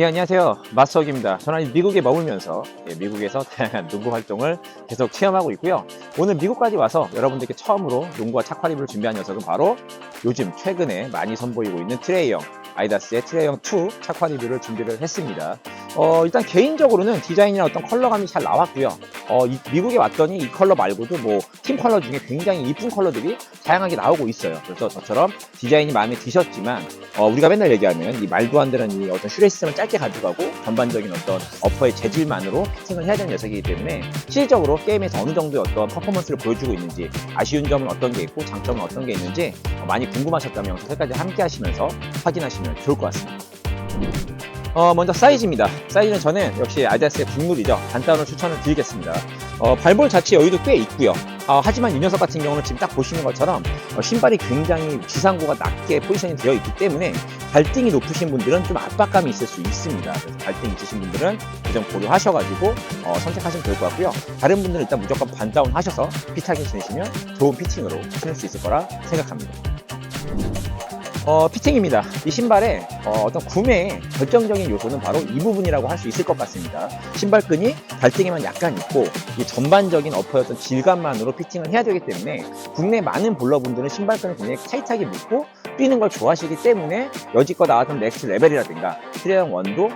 예, 안녕하세요. 마스터기입니다. 저는 미국에 머물면서 예, 미국에서 다양한 농구 활동을 계속 체험하고 있고요. 오늘 미국까지 와서 여러분들께 처음으로 농구와 착화리뷰를 준비한 녀석은 바로 요즘 최근에 많이 선보이고 있는 트레이형 아이다스의 트레이형 2 착화 리뷰를 준비를 했습니다. 어, 일단 개인적으로는 디자인이나 어떤 컬러감이 잘 나왔고요. 어, 이- 미국에 왔더니 이 컬러 말고도 뭐 팀 컬러 중에 굉장히 이쁜 컬러들이 다양하게 나오고 있어요. 그래서 저처럼 디자인이 마음에 드셨지만 어, 우리가 맨날 얘기하는 이 말도 안 되는 이 어떤 슈레이스를 짧게 가져가고 전반적인 어떤 어퍼의 재질만으로 피팅을 해야 되는 녀석이기 때문에 실질적으로 게임에서 어느 정도의 어떤 퍼포먼스를 보여주고 있는지 아쉬운 점은 어떤 게 있고 장점은 어떤 게 있는지 어, 많이 궁금하셨다면 영상까지 함께 하시면서 확인하시면 좋을 것 같습니다. 어, 먼저 사이즈입니다. 사이즈는 저는 역시 아디다스의 국룰이죠. 간단으로 추천을 드리겠습니다. 어, 발볼 자체 여유도 꽤 있고요. 어, 하지만 이 녀석 같은 경우는 지금 딱 보시는 것처럼 어, 신발이 굉장히 지상고가 낮게 포지션이 되어 있기 때문에 발등이 높으신 분들은 좀 압박감이 있을 수 있습니다. 그래서 발등 있으신 분들은 그점 고려하셔가지고 어, 선택하시면 좋을 것 같고요. 다른 분들은 일단 무조건 반다운 하셔서 핏하게 신으시면 좋은 피팅으로 신을 수 있을 거라 생각합니다. 어, 피팅입니다. 이 신발의 어, 떤 구매의 결정적인 요소는 바로 이 부분이라고 할 수 있을 것 같습니다. 신발끈이 발등에만 약간 있고 이 전반적인 어떤 질감만으로 피팅을 해야 되기 때문에 국내 많은 볼러분들은 신발끈을 굉장히 타이트하게 묶고 뛰는 걸 좋아하시기 때문에 여지껏 나왔던 넥스트 레벨이라든가 트레형 원도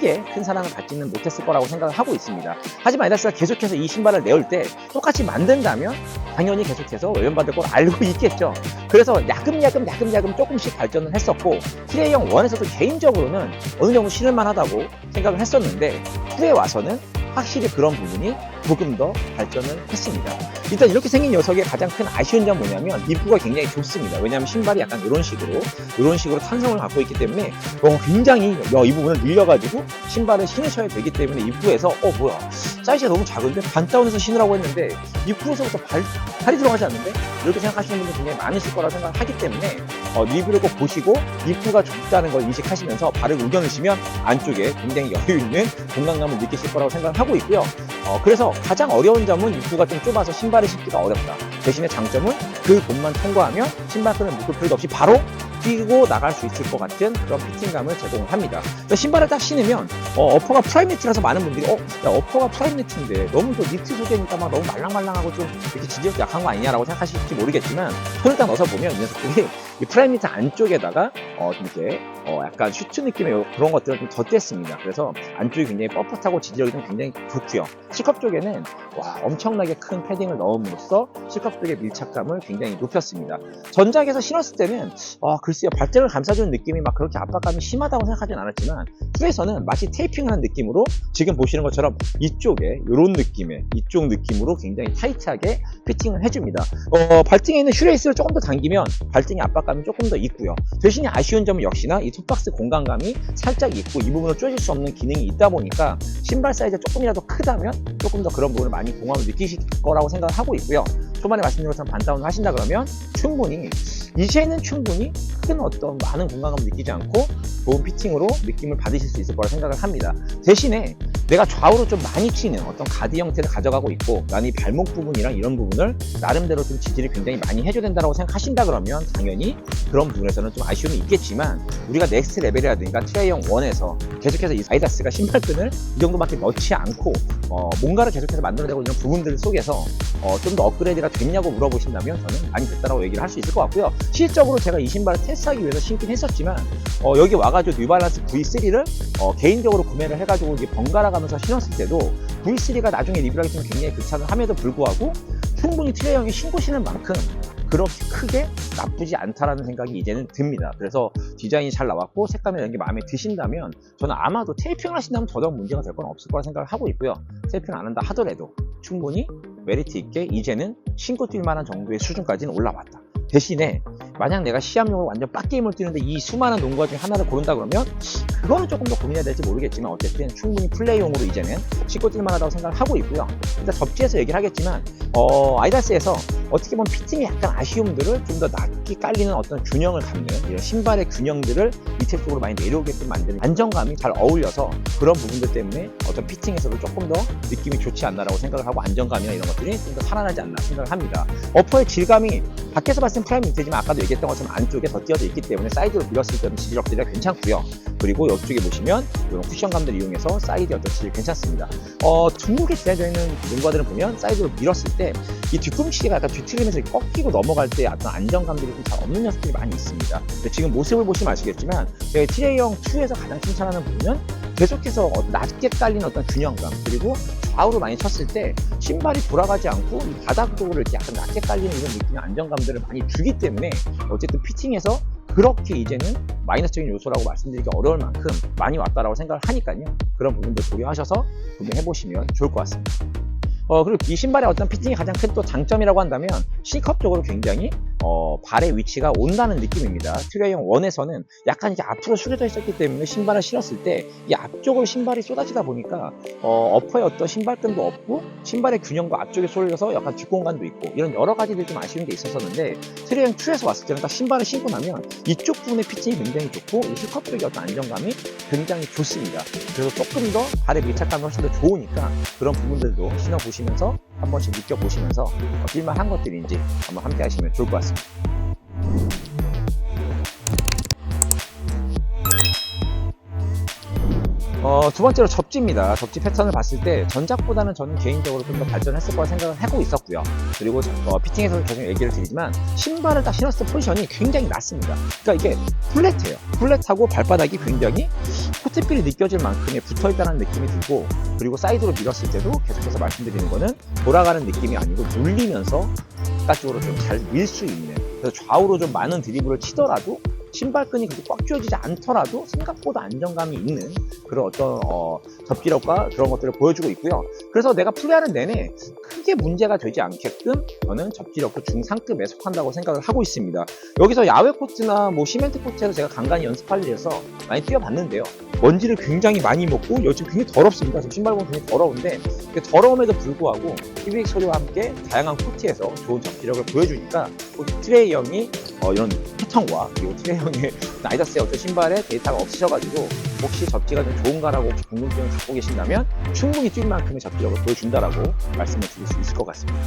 크게 큰 사랑을 받지는 못했을 거라고 생각을 하고 있습니다. 하지만 에다스가 계속해서 이 신발을 내올 때 똑같이 만든다면 당연히 계속해서 외면받을 걸 알고 있겠죠. 그래서 야금야금 야금야금 조금씩 발전을 했었고 트레이형 1에서도 개인적으로는 어느 정도 신을만 하다고 생각을 했었는데 2에 와서는 확실히 그런 부분이 조금 더 발전을 했습니다. 일단 이렇게 생긴 녀석의 가장 큰 아쉬운 점 뭐냐면 입구가 굉장히 좁습니다. 왜냐하면 신발이 약간 이런 식으로 이런 식으로 탄성을 갖고 있기 때문에 어, 굉장히 야, 이 부분을 늘려가지고 신발을 신으셔야 되기 때문에 입구에서 어 뭐야 사이즈가 너무 작은데 반다운해서 신으라고 했는데 입구에서부터 발, 팔이 들어가지 않는데 이렇게 생각하시는 분들 굉장히 많으실 거라 생각을 하기 때문에 어, 리뷰를 꼭 보시고 입구가 좁다는 걸 인식하시면서 발을 우겨넣으시면 안쪽에 굉장히 여유 있는 공간감을 느끼실 거라고 생각을 하고 있고요. 어, 그래서 가장 어려운 점은 입구가 좀 좁아서 신발을 신기가 어렵다. 대신에 장점은 그 곳만 통과하면 신발끈을 묶을 필요도 없이 바로 뛰고 나갈 수 있을 것 같은 그런 피팅감을 제공을 합니다. 그래서 신발을 딱 신으면 어, 퍼가 프라임 니트라서 많은 분들이 어, 야, 어퍼가 프라임 니트인데 너무 또 니트 소재니까 막 너무 말랑말랑하고 좀 이렇게 지지력 약한 거 아니냐라고 생각하실지 모르겠지만 손을 딱 넣어서 보면 이 녀석들이 이 프라임 니트 안쪽에다가 어, 좀 이렇게 어, 약간 슈트 느낌의 요- 그런 것들을 좀 덧댔습니다. 그래서 안쪽이 굉장히 뻣뻣하고 지지력이 좀 굉장히 좋고요. C컵 쪽에는 와 엄청나게 큰 패딩을 넣음으로써 C컵 쪽의 밀착감을 굉장히 높였습니다. 전작에서 신었을 때는 아, 글쎄요, 발등을 감싸주는 느낌이 막 그렇게 압박감이 심하다고 생각하진 않았지만, 2에서는 마치 테이핑을 한 느낌으로 지금 보시는 것처럼 이쪽에 이런 느낌의, 이쪽 느낌으로 굉장히 타이트하게 피팅을 해줍니다. 어, 발등에 있는 슈레이스를 조금 더 당기면 발등의 압박감이 조금 더 있고요. 대신에 아쉬운 점은 역시나 이 톱박스 공간감이 살짝 있고 이 부분을 쪼질 수 없는 기능이 있다 보니까 신발 사이즈가 조금이라도 크다면 조금 더 그런 부분을 많이 공감을 느끼실 거라고 생각을 하고 있고요. 초반에 말씀드린 것처럼 반다운을 하신다 그러면 충분히 이제는 충분히 큰 어떤 많은 공간감을 느끼지 않고 좋은 피팅으로 느낌을 받으실 수 있을 거라 생각을 합니다. 대신에 내가 좌우로 좀 많이 튀는 어떤 가드 형태를 가져가고 있고 나는 이 발목 부분이랑 이런 부분을 나름대로 좀 지지를 굉장히 많이 해줘야 된다고 생각하신다 그러면 당연히 그런 부분에서는 좀 아쉬움이 있겠지만 우리가 넥스트 레벨이라든가 트레이형 1에서 계속해서 이 아이다스가 신발끈을 이 정도밖에 넣지 않고 어, 뭔가를 계속해서 만들어내고 있는 부분들 속에서 어, 좀 더 업그레이드가 됐냐고 물어보신다면 저는 많이 됐다고 얘기를 할 수 있을 것 같고요. 실적으로 제가 이 신발을 테스트하기 위해서 신긴 했었지만 어, 여기 와가지고 뉴발란스 V3를 어, 개인적으로 구매를 해가지고 이게 번갈아 가 면서 신었을 때도 V3가 나중에 좀 굉장히 극찬을 함에도 불구하고 충분히 트레이형이 신고 신을 만큼 그렇게 크게 나쁘지 않다라는 생각이 이제는 듭니다. 그래서 디자인이 잘 나왔고 색감이 이런 게 마음에 드신다면 저는 아마도 테이핑을 하신다면 더더욱 문제가 될 건 없을 거라 생각을 하고 있고요. 테이핑 안 한다 하더라도 충분히 메리트 있게 이제는 신고 뛸 만한 정도의 수준까지는 올라왔다. 대신에 만약 내가 시합용으로 완전 빡게임을 뛰는데 이 수많은 농구화 중에 하나를 고른다 그러면 그거는 조금 더 고민해야 될지 모르겠지만 어쨌든 충분히 플레이용으로 이제는 신고 뛸 만하다고 생각을 하고 있고요. 일단 접지에서 얘기를 하겠지만 어, 아이다스에서 어떻게 보면 피팅의 약간 아쉬움들을 좀 더 낮게 깔리는 어떤 균형을 갖는 이런 신발의 균형들을 밑에 쪽으로 많이 내려오게끔 만드는 안정감이 잘 어울려서 그런 부분들 때문에 어떤 피팅에서도 조금 더 느낌이 좋지 않나라고 생각을 하고 안정감이나 이런 것들이 좀 더 살아나지 않나 생각을 합니다. 어퍼의 질감이 밖에서 똑같은 프라임 밑에지만 아까도 얘기했던 것처럼 안쪽에 더 띄어져 있기 때문에 사이드로 밀었을 때는 지지력들이 괜찮고요. 그리고 이쪽에 보시면 이런 쿠션감들 이용해서 사이드 어떤 질이 괜찮습니다. 어, 중국에 제작되어 있는 농가들을 보면 사이드로 밀었을 때 이 뒤꿈치가 약간 뒤틀리면서 꺾이고 넘어갈 때 어떤 안정감들이 좀 잘 없는 녀석들이 많이 있습니다. 지금 모습을 보시면 아시겠지만 저희 트레이형 2에서 가장 칭찬하는 부분은 계속해서 어- 낮게 깔린 어떤 균형감 그리고 좌우로 많이 쳤을 때 신발이 돌아가지 않고 이 바닥 쪽으로 이렇게 약간 낮게 깔리는 이런 느낌의 안정감들을 많이 주기 때문에 어쨌든 피팅에서 그렇게 이제는 마이너스적인 요소라고 말씀드리기 어려울 만큼 많이 왔다라고 생각을 하니까요. 그런 부분들 고려하셔서 구매해 보시면 좋을 것 같습니다. 어, 그리고 이 신발의 어떤 피팅이 가장 큰 또 장점이라고 한다면 C컵적으로 굉장히 어, 발의 위치가 온다는 느낌입니다. 트레이형 1에서는 약간 이제 앞으로 숙여져 있었기 때문에 신발을 신었을 때 이 앞쪽으로 신발이 쏟아지다 보니까 어, 어퍼의 어떤 신발끈도 없고 신발의 균형도 앞쪽에 쏠려서 약간 뒷공간도 있고 이런 여러 가지들이 좀 아쉬운 게 있었었는데 트레이형 2에서 왔을 때는 딱 신발을 신고 나면 이쪽 부분의 피팅이 굉장히 좋고 이 C컵 쪽의 어떤 안정감이 굉장히 좋습니다. 그래서 조금 더 발의 밀착감이 훨씬 더 좋으니까 그런 부분들도 신어보시면서 한 번씩 느껴보시면서 어, 뛸만한 것들인지 한번 함께 하시면 좋을 것 같습니다. 어, 두 번째로 접지입니다. 접지 패턴을 봤을 때 전작보다는 저는 개인적으로 좀 더 발전했을 거라 생각을 하고 있었고요. 그리고 어, 피팅에서도 계속 얘기를 드리지만 신발을 딱 신었을 때 포지션이 굉장히 낮습니다. 그러니까 이게 플랫해요. 플랫하고 발바닥이 굉장히 코트필이 느껴질 만큼의 붙어있다는 느낌이 들고 그리고 사이드로 밀었을 때도 계속해서 말씀드리는 거는 돌아가는 느낌이 아니고 눌리면서 바깥쪽으로 좀 잘 밀 수 있는 그래서 좌우로 좀 많은 드리블을 치더라도 신발끈이 그렇게 꽉 쥐어지지 않더라도 생각보다 안정감이 있는 그런 어떤 어, 접지력과 그런 것들을 보여주고 있고요. 그래서 내가 플레이하는 내내 크게 문제가 되지 않게끔 저는 접지력도 중상급에 속한다고 생각을 하고 있습니다. 여기서 야외 코트나 뭐 시멘트 코트에서 제가 간간히 연습할 일에서 많이 뛰어봤는데요. 먼지를 굉장히 많이 먹고 요즘 굉장히 더럽습니다. 지금 신발 보면 굉장히 더러운데 그 더러움에도 불구하고 피빅 소리와 함께 다양한 코트에서 좋은 접지력을 보여주니까 트레이 형이 어, 이런 패턴과 그리고 트레이 형의 아이다스의 어떤 신발에 데이터가 없으셔가지고 혹시 접지가 좀 좋은가라고 혹시 궁금증을 갖고 계신다면 충분히 뛸 만큼의 접지력을 보여준다라고 말씀을 드릴 수 있을 것 같습니다.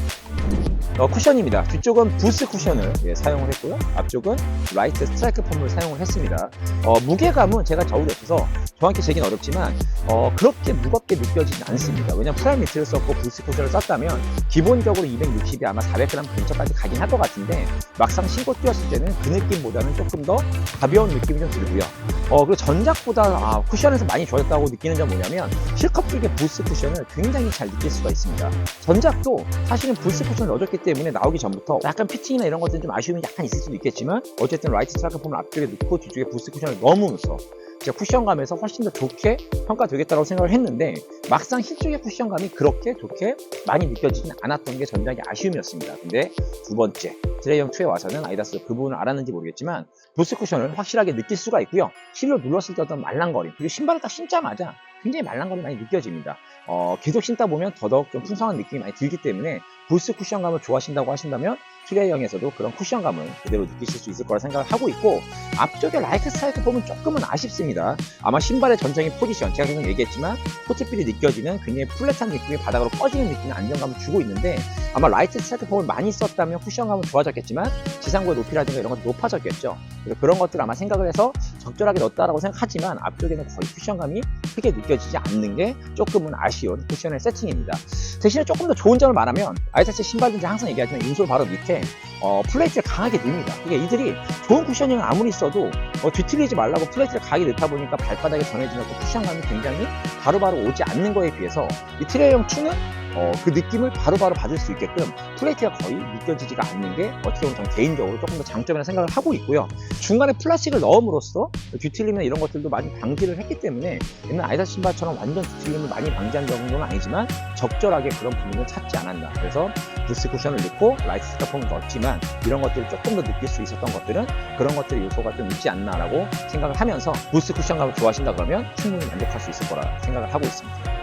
어, 쿠션입니다. 뒤쪽은 부스 쿠션을 예, 사용을 했고요. 앞쪽은 라이트 스트라이크 폼을 사용을 했습니다. 어, 무게감은 제가 저울이 없어서 정확히 재긴 어렵지만 어, 그렇게 무겁게 느껴지진 않습니다. 왜냐면 프라임 미트를 썼고 부스 쿠션을 썼다면 기본적으로 260이 아마 400g 근처까지 가긴 할 것 같은데 막상 신고 뛰었을 때는 그 느낌보다는 조금 더 가벼운 느낌이 좀 들고요. 어, 그리고 전작보다 아, 쿠션에서 많이 좋아졌다고 느끼는 점 뭐냐면 실컵 쪽의 부스 쿠션을 굉장히 잘 느낄 수가 있습니다. 전작도 사실은 부스 쿠션을 넣어줬기 때문에 나오기 전부터 약간 피팅이나 이런 것들은 좀 아쉬움이 약간 있을 수도 있겠지만 어쨌든 라이트 스트라이크 폼을 앞쪽에 넣고 뒤쪽에 부스 쿠션을 넣으면서 진짜 쿠션감에서 훨씬 더 좋게 평가되겠다고 생각을 했는데 막상 힐 쪽의 쿠션감이 그렇게 좋게 많이 느껴지진 않았던 게 전작의 아쉬움이었습니다. 근데 두 번째 드레이형 2에 와서는 아이다스 그 부분을 알았는지 모르겠지만 부스 쿠션을 확실하게 느낄 수가 있고요. 힐로 눌렀을 때 어떤 말랑거림 그리고 신발을 딱 신자마자 굉장히 말랑거림이 많이 느껴집니다. 어, 계속 신다 보면 더더욱 좀 풍성한 느낌이 많이 들기 때문에 부스 쿠션감을 좋아하신다고 하신다면 트레이형에서도 그런 쿠션감을 그대로 느끼실 수 있을 거라 생각을 하고 있고 앞쪽에 라이트 스트라이크 보면 조금은 아쉽습니다. 아마 신발의 전적인 포지션 제가 계속 얘기했지만 코트필이 느껴지는 굉장히 플랫한 느낌의 바닥으로 꺼지는 느낌의 안정감을 주고 있는데 아마 라이트 스트라이크 폼을 많이 썼다면 쿠션감은 좋아졌겠지만 지상고의 높이라든가 이런 것도 높아졌겠죠. 그래서 그런 것들 아마 생각을 해서 적절하게 넣었다라고 생각하지만 앞쪽에는 거의 쿠션감이 크게 느껴지지 않는 게 조금은 아쉬운 쿠션의 세팅입니다. 대신에 조금 더 좋은 점을 말하면 아이다스 신발들이 항상 얘기하지만 인솔 바로 밑에 어, 플레이트를 강하게 넣습니다. 이게 이들이 좋은 쿠셔닝을 아무리 써도 어, 뒤틀리지 말라고 플레이트를 강하게 넣다 보니까 발바닥에 전해지는 그 쿠션감이 굉장히 바로 바로 오지 않는 거에 비해서 이 트레이형 2는 어, 그 느낌을 바로 바로 받을 수 있게끔 플레이트가 거의 느껴지지가 않는 게 어떻게 보면 전 개인적으로 조금 더 장점이라 생각을 하고 있고요. 중간에 플라스틱을 넣음으로써 뒤틀림이나 이런 것들도 많이 방지를 했기 때문에 옛날 아이다 신발처럼 완전 뒤틀림을 많이 방지한 정도는 아니지만 적절하게 그런 부분을 찾지 않았나. 그래서 부스 쿠션을 넣고 라이트 스타폼을 넣었지만 이런 것들을 조금 더 느낄 수 있었던 것들은 그런 것들의 요소가 좀 있지 않나 라고 생각을 하면서 부스 쿠션감을 좋아하신다 그러면 충분히 만족할 수 있을 거라 생각을 하고 있습니다.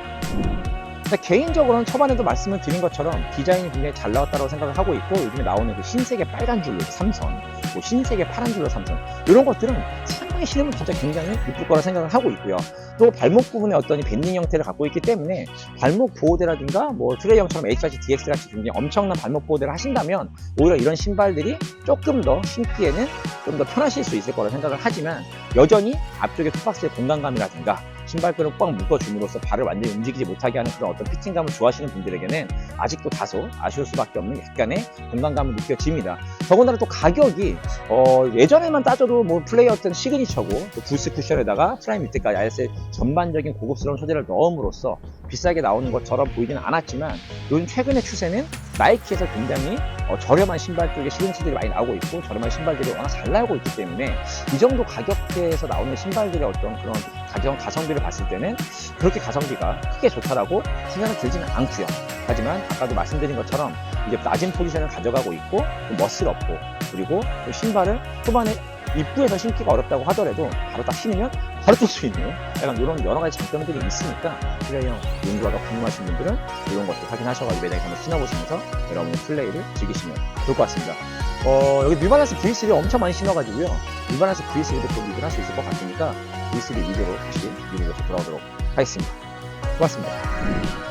개인적으로는 초반에도 말씀을 드린 것처럼 디자인이 굉장히 잘 나왔다고 생각을 하고 있고 요즘에 나오는 그 흰색의 빨간 줄로 삼선 뭐 흰색에 파란 줄로 삼선 이런 것들은 상당히 신으면 진짜 굉장히 이쁠 거라 생각을 하고 있고요. 또 발목 부분에 어떤 이 밴딩 형태를 갖고 있기 때문에 발목 보호대라든가 뭐 트레이 형처럼 HRC DX 같이 굉장히 엄청난 발목 보호대를 하신다면 오히려 이런 신발들이 조금 더 신기에는 좀 더 편하실 수 있을 거라 생각을 하지만 여전히 앞쪽에 투박스의 공간감이라든가 신발끈을 꽉 묶어줌으로써 발을 완전히 움직이지 못하게 하는 그런 어떤 피팅감을 좋아하시는 분들에게는 아직도 다소 아쉬울 수밖에 없는 약간의 공간감을 느껴집니다. 더군다나 또 가격이 어, 예전에만 따져도 뭐 플레이어 어떤 시그니처고 또 부스 쿠션에다가 프라임 밑에까지 아예 전반적인 고급스러운 소재를 넣음으로써 비싸게 나오는 것처럼 보이지는 않았지만 요즘 최근의 추세는 나이키에서 굉장히 어, 저렴한 신발 쪽에 시그니처들이 많이 나오고 있고 저렴한 신발들이 워낙 잘 나오고 있기 때문에 이 정도 가격대에서 나오는 신발들의 어떤 그런 가격 가성비를 봤을 때는 그렇게 가성비가 크게 좋다라고 생각은 들지는 않고요. 하지만 아까도 말씀드린 것처럼 이제 낮은 포지션을 가져가고 있고 없고 그리고 또 신발을 초반에 입구에서 신기가 어렵다고 하더라도 바로 딱 신으면 바로 뛸 수 있는 약간 이런 여러 가지 장점들이 있으니까 플레이형 농구가 궁금하신 분들은 이런 것도 확인하셔가지고 매장에 한번 신어보시면서 여러분의 플레이를 즐기시면 좋을 것 같습니다. 어, 여기 뉴발란스 V3를 엄청 많이 신어가지고요. 뉴발란스 V3도 또 리뷰를 할 수 있을 것 같으니까 V3 리뷰로 다시 리뷰로 돌아오도록 하겠습니다. 고맙습니다.